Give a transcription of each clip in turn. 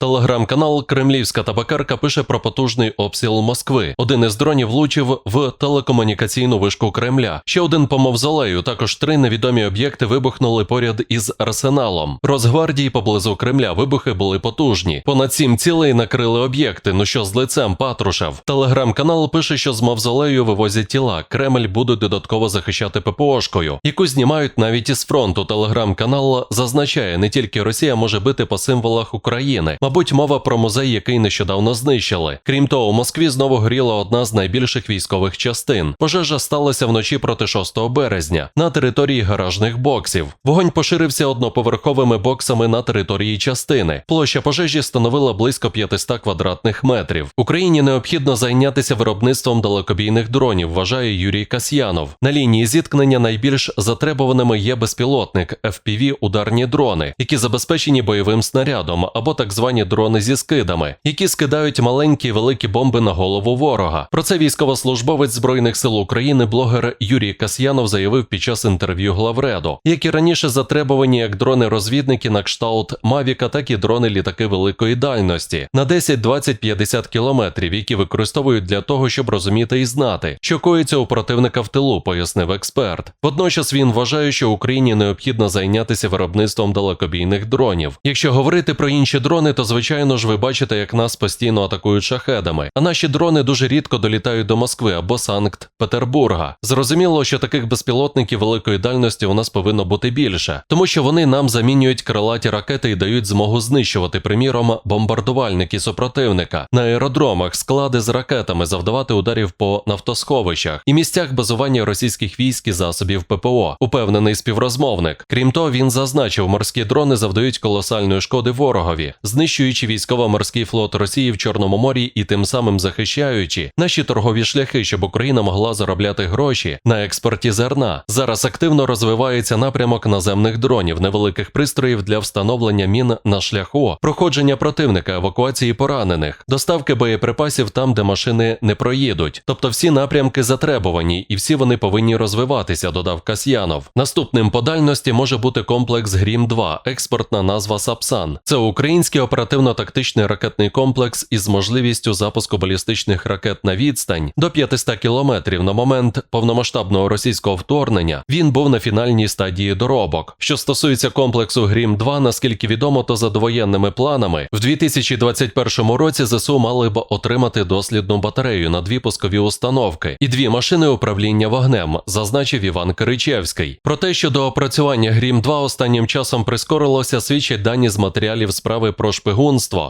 Телеграм-канал Кремлівська табакерка пише про потужний обстріл Москви. Один із дронів влучив в телекомунікаційну вишку Кремля. Ще один по мавзолею. Також три невідомі об'єкти вибухнули поряд із арсеналом. Росгвардії поблизу Кремля вибухи були потужні. Понад сім цілей накрили об'єкти. Ну що з лицем Патрушев? Телеграм-канал пише, що з мавзолею вивозять тіла. Кремль буде додатково захищати ППОшкою, яку знімають навіть із фронту. Телеграм-канал зазначає, не тільки Росія може бити по символах України. Мабуть, мова про музей, який нещодавно знищили. Крім того, у Москві знову горіла одна з найбільших військових частин. Пожежа сталася вночі проти 6 березня на території гаражних боксів. Вогонь поширився одноповерховими боксами на території частини. Площа пожежі становила близько 500 квадратних метрів. Україні необхідно зайнятися виробництвом далекобійних дронів, вважає Юрій Касьянов. На лінії зіткнення найбільш затребуваними є безпілотник FPV ударні дрони, які забезпечені бойовим снарядом або так звані дрони зі скидами, які скидають маленькі і великі бомби на голову ворога. Про це військовослужбовець збройних сил України, блогер Юрій Касьянов заявив під час інтерв'ю главреду, які раніше затребувані як дрони-розвідники на кшталт Мавіка, так і дрони-літаки великої дальності на 10, 20, 50 кілометрів, які використовують для того, щоб розуміти і знати, що коїться у противника в тилу, пояснив експерт. Водночас він вважає, що Україні необхідно зайнятися виробництвом далекобійних дронів. Якщо говорити про інші дрони, то звичайно ж ви бачите, як нас постійно атакують шахедами. А наші дрони дуже рідко долітають до Москви або Санкт-Петербурга. Зрозуміло, що таких безпілотників великої дальності у нас повинно бути більше, тому що вони нам замінюють крилаті ракети і дають змогу знищувати, приміром, бомбардувальники супротивника на аеродромах, склади з ракетами, завдавати ударів по нафтосховищах і місцях базування російських військ і засобів ППО. Упевнений співрозмовник. Крім того, він зазначив, морські дрони завдають колосальної шкоди ворогові, знищуючи військово-морський флот Росії в Чорному морі і тим самим захищаючи наші торгові шляхи, щоб Україна могла заробляти гроші на експорті зерна. Зараз активно розвивається напрямок наземних дронів, невеликих пристроїв для встановлення мін на шляху, проходження противника, евакуації поранених, доставки боєприпасів там, де машини не проїдуть. Тобто всі напрямки затребувані, і всі вони повинні розвиватися, додав Касьянов. Наступним по дальності може бути комплекс Грім 2 експортна назва Сапсан. Це український оперативно-тактичний ракетний комплекс із можливістю запуску балістичних ракет на відстань до 500 кілометрів. На момент повномасштабного російського вторгнення він був на фінальній стадії доробок. Що стосується комплексу Грім 2 наскільки відомо, то за довоєнними планами в 2021 році ЗСУ мали б отримати дослідну батарею на дві пускові установки і дві машини управління вогнем, зазначив Іван Киричевський. Про те, що до опрацювання Грім 2 останнім часом прискорилося, свідчать дані з матеріалів справи про шпигунство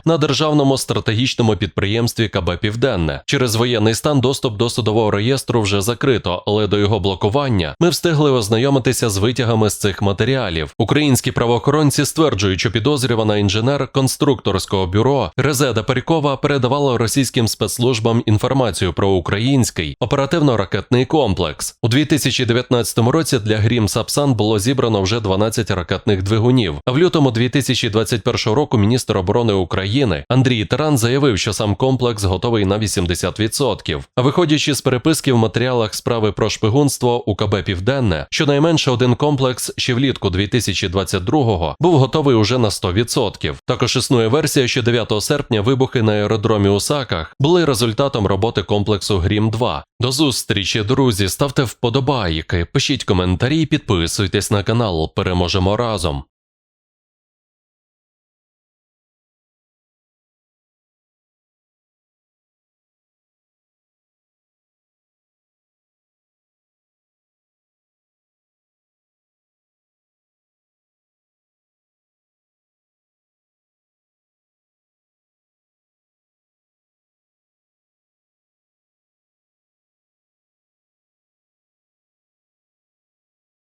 на державному стратегічному підприємстві КБ Південне. Через воєнний стан доступ до судового реєстру вже закрито, але до його блокування ми встигли ознайомитися з витягами з цих матеріалів. Українські правоохоронці стверджують, що підозрювана інженер конструкторського бюро Резеда Перікова передавала російським спецслужбам інформацію про український оперативно-ракетний комплекс. У 2019 році для Грім Сапсан було зібрано вже 12 ракетних двигунів. А в лютому 2021 року міністр оборони України Андрій Таран заявив, що сам комплекс готовий на 80%. А виходячи з переписки в матеріалах справи про шпигунство у КБ Південне, щонайменше один комплекс ще влітку 2022-го був готовий уже на 100%. Також існує версія, що 9 серпня вибухи на аеродромі у Саках були результатом роботи комплексу Грім 2 До зустрічі, друзі, ставте вподобайки, пишіть коментарі, підписуйтесь на канал. Переможемо разом.